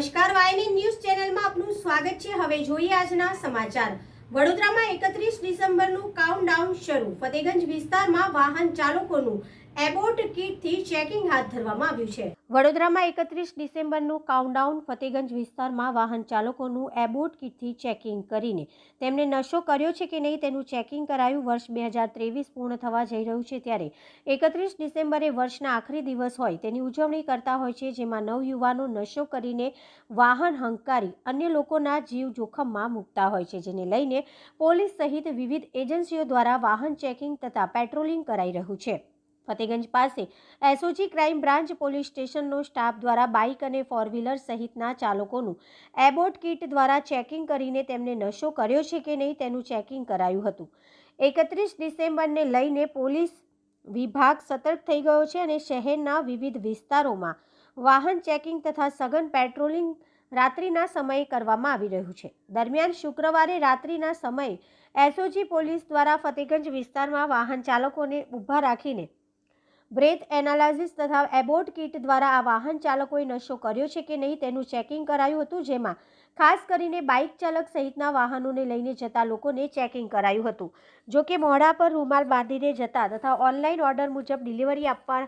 નમસ્કાર, વાયની ન્યૂઝ ચેનલમાં આપનું સ્વાગત છે. હવે જોઈએ આજના સમાચાર. વડોદરામાં એકત્રીસ ડિસેમ્બરનું કાઉન્ટડાઉન શરૂ. ફતેગંજ વિસ્તારમાં વાહન ચાલકોનું એબોટ કીટથી ચેકિંગ હાથ ધરવામાં આવ્યું છે. વડોદરામાં એકત્રીસ ડિસેમ્બરનું કાઉન્ટડાઉન ફતેગંજ વિસ્તારમાં વાહન ચાલકોનું એબોટ કીટથી ચેકિંગ કરીને તેમને નશો કર્યો છે કે નહીં તેનું ચેકિંગ કરાયું વર્ષ બે હજાર ત્રેવીસ પૂર્ણ થવા જઈ રહ્યું છે ત્યારે એકત્રીસ ડિસેમ્બરે વર્ષના આખરી દિવસ હોય તેની ઉજવણી કરતા હોય છે જેમાં નવયુવાનો નશો કરીને વાહન હંકારી અન્ય લોકોના જીવ જોખમમાં મૂકતા હોય છે જેને લઈને પોલીસ સહિત વિવિધ એજન્સીઓ દ્વારા વાહન ચેકિંગ તથા પેટ્રોલિંગ કરાઈ રહ્યું છે. ફતેગંજ પાસે. એસઓજી ક્રાઇમ બ્રાન્ચ પોલીસ સ્ટેશનનો સ્ટાફ દ્વારા બાઇક અને ફોર વ્હીલર સહિતના ચાલકોનું એબોટ કીટ દ્વારા ચેકિંગ કરીને તેમને નશો કર્યો છે કે નહીં તેનું ચેકિંગ કરાયું હતું. એકત્રીસ ડિસેમ્બરને લઈને પોલીસ વિભાગ સતર્ક થઈ ગયો છે અને શહેરના વિવિધ વિસ્તારોમાં વાહન ચેકિંગ તથા સઘન પેટ્રોલિંગ રાત્રિના સમયે કરવામાં આવી રહ્યું છે. દરમિયાન શુક્રવારે રાત્રિના સમયે એસઓજી પોલીસ દ્વારા ફતેગંજ વિસ્તારમાં વાહન ચાલકોને ઊભા રાખીને બ્રેથ એનાલિસિસ તથા એબોટ કીટ દ્વારા આ વાહન ચાલકોએ નશો કર્યો છે કે નહીં તેનું ચેકિંગ કરાયું હતું, જેમાં ખાસ કરીને બાઇક ચાલક સહિતના વાહનોને લઈને જતા લોકોને ચેકિંગ કરાયું હતું. જો કે મોઢા પર રૂમાલ બાંધીને જતા તથા ઓનલાઈન ઓર્ડર મુજબ ડિલિવરી આપવા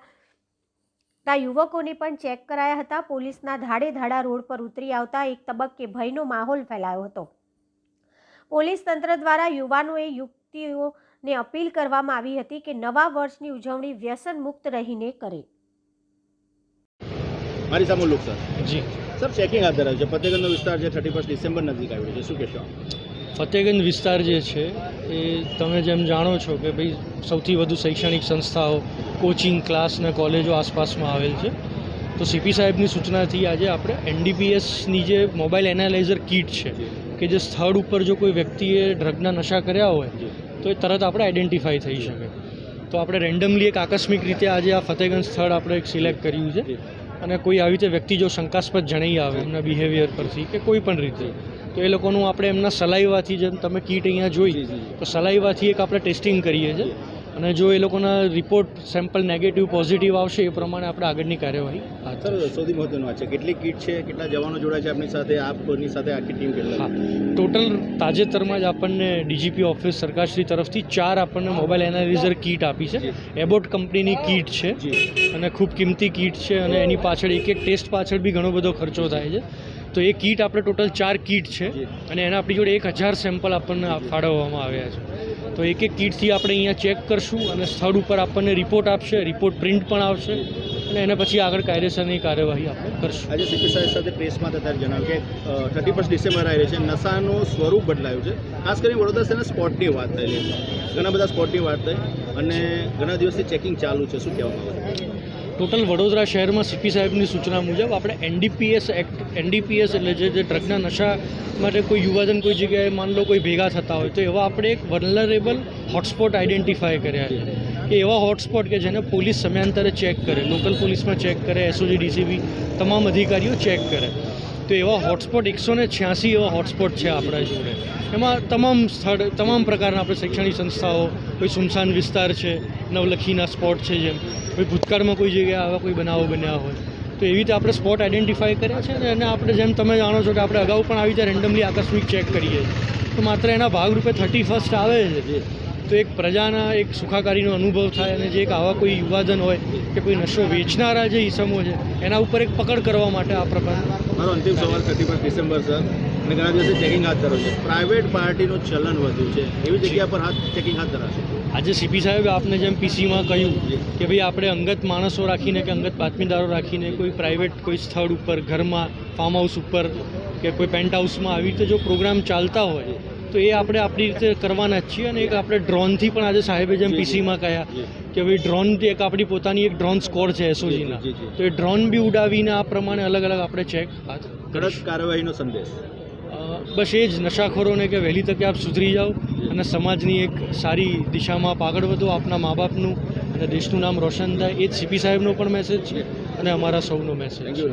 તા યુવકોને પણ ચેક કરાયા હતા. પોલીસના ધાડે ધાડા રોડ પર ઉતરી આવતા એક તબક્કે ભયનો માહોલ ફેલાયો હતો. પોલીસ તંત્ર દ્વારા યુવાનોએ યુક્તિઓને અપીલ કરવામાં આવી હતી કે નવા વર્ષની ઉજવણી વ્યસન મુક્ત રહીને કરે. મારી સામે લોક સર. જી. સર ચેકિંગ હાથ ધરાવે છે. ફતેગંજનો વિસ્તાર જે થર્ટી ફર્સ્ટ ડિસેમ્બર નજીક આવ્યો છે. શું કહેશો ફતેગંજ વિસ્તાર જે છે એ તમે જેમ જાણો છો કે ભાઈ સૌથી વધુ શૈક્ષણિક સંસ્થાઓ કોચિંગ ક્લાસ ને કોલેજો આસપાસમાં આવેલ છે. તો સીપી સાહેબની સૂચનાથી આજે આપણે એનડીપીએસની જે મોબાઈલ એનાલાઇઝર કીટ છે કે જે સ્થળ ઉપર જો કોઈ વ્યક્તિએ ડ્રગના નશા કર્યા હોય તો એ તરત આપણે આઈડેન્ટિફાઈ થઈ શકે. તો આપણે રેન્ડમલી એક આકસ્મિક રીતે આજે આ ફતેગંજ સ્થળ આપણે એક સિલેક્ટ કર્યું છે. અને કોઈ આવી રીતે વ્યક્તિ જો શંકાસ્પદ જણાઈ આવે એમના બિહેવિયર પરથી કે કોઈ પણ રીતે તો એ લોકોનું આપણે એમના સલાઈવાથી જેમ તમે કીટ અહીંયા જોઈ તો સલાઈવાથી એક આપણે ટેસ્ટિંગ કરીએ છીએ. અને જો એ લોકોના રિપોર્ટ સેમ્પલ નેગેટિવ પોઝિટિવ આવશે એ પ્રમાણે આપણે આગળની કાર્યવાહી સર. સૌથી મહત્વનું વાત છે. કેટલી કીટ છે કેટલા જવાનો જોડાય છે આપની સાથે આપની સાથે આખી ટીમ હા. કેટલા ટોટલ તાજેતરમાં જ આપણને ડીજીપી ઓફિસ સરકારશ્રી તરફથી ચાર આપણને મોબાઈલ એનાલિઝર કીટ આપી છે. એબોટ કંપનીની કીટ છે અને ખૂબ કિંમતી કીટ છે અને એની પાછળ એક એક ટેસ્ટ પાછળ બી ઘણો બધો ખર્ચો થાય છે. તો એ કીટ આપણે ટોટલ ચાર કીટ છે અને એના આપણી જોડે એક હજાર સેમ્પલ આપણને ફાળવવામાં આવ્યા છે. તો એક એક કીટથી આપણે અહીંયા ચેક કરશું અને સ્થળ ઉપર આપણને રિપોર્ટ આપશે રિપોર્ટ પ્રિન્ટ પણ આવશે અને એના પછી આગળ કાયદેસરની કાર્યવાહી આપણે કરશું. આજે સીપી સાહેબ સાથે પ્રેસમાં થતા જણાવ્યું કે થર્ટી ફર્સ્ટ ડિસેમ્બર આવી છે, નશાનું સ્વરૂપ બદલાયું છે. ખાસ કરીને વડોદરા શહેરના સ્પોટની વાત થયેલી ઘણા બધા સ્પોટની વાત થઈ અને ઘણા દિવસથી ચેકિંગ ચાલુ છે. શું કહેવામાં આવે ટોટલ વડોદરા શહેરમાં સીપી સાહેબની સૂચના મુજબ આપણે એનડીપીએસ એક્ટ એનડીપીએસ એટલે જે જે ડ્રગના નશા માટે કોઈ યુવાધન કોઈ જગ્યાએ માન લો કોઈ ભેગા થતા હોય તો એવા આપણે એક વનલરેબલ હોટસ્પોટ આઈડેન્ટિફાય કર્યા છે. કે એવા હોટસ્પોટ કે જેને પોલીસ સમયાંતરે ચેક કરે લોકલ પોલીસમાં ચેક કરે એસઓજી ડીસીબી તમામ અધિકારીઓ ચેક કરે. તો એવા હોટસ્પોટ એકસો ને છ્યાસી એવા હોટસ્પોટ છે આપણા જોડે. એમાં તમામ સ્થળ, તમામ પ્રકારના આપણે શૈક્ષણિક સંસ્થાઓ, કોઈ સુમસાન વિસ્તાર છે, નવલખીના સ્પોટ છે જેમ, કોઈ ભૂતકાળમાં કોઈ જગ્યાએ આવા કોઈ બનાવો બન્યા હોય. તો એવી રીતે આપણે સ્પોટ આઈડેન્ટિફાઈ કર્યા છે અને આપણે જેમ તમે જાણો છો કે આપણે અગાઉ પણ આવી રીતે રેન્ડમલી આકસ્મિક ચેક કરીએ. તો માત્ર એના ભાગરૂપે થર્ટી ફર્સ્ટ આવે છે તો એક પ્રજાના એક સુખાકારીનો અનુભવ થાય અને જે એક આવા કોઈ યુવાધન હોય કે કોઈ નશો વેચનારા જે ઈસમો છે એના ઉપર એક પકડ કરવા માટે આ પ્રકારનું મારો અંતિમ સવાલ થર્ટી ફર્સ્ટ ડિસેમ્બર સર. અને ઘણા દિવસે ચેકિંગ હાથ ધરો છે. પ્રાઇવેટ પાર્ટીનું ચલન વધ્યું છે. એવી જગ્યા પર હાથ ચેકિંગ હાથ ધરાશે? આજે સીપી સાહેબે આપને જેમ પીસીમાં કહ્યું કે ભાઈ આપણે અંગત માણસો રાખીને કે અંગત બાતમીદારો રાખીને કોઈ પ્રાઇવેટ કોઈ સ્થળ ઉપર ઘરમાં ફાર્મ હાઉસ ઉપર કે કોઈ પેન્ટ હાઉસમાં આવી રીતે જો પ્રોગ્રામ ચાલતા હોય તો એ આપણે આપણી રીતે કરવાના જ છીએ અને એક આપણે ડ્રોનથી પણ આજે સાહેબે જેમ પીસીમાં કહ્યા કે ભાઈ ડ્રોનથી એક આપણી પોતાની એક ડ્રોન સ્કોર છે એસઓજીના. તો એ ડ્રોન બી ઉડાવીને આ પ્રમાણે અલગ અલગ આપણે ચેક કડક કાર્યવાહીનો સંદેશ. બસ એ જ નશાખોરોને કે વહેલી તકે આપ સુધરી જાઓ અને સમાજની એક સારી દિશામાં આપ આગળ વધો આપના મા બાપનું અને દેશનું નામ રોશન થાય. એ જ સીપી સાહેબનો પણ મેસેજ છે અને અમારા સૌનો મેસેજ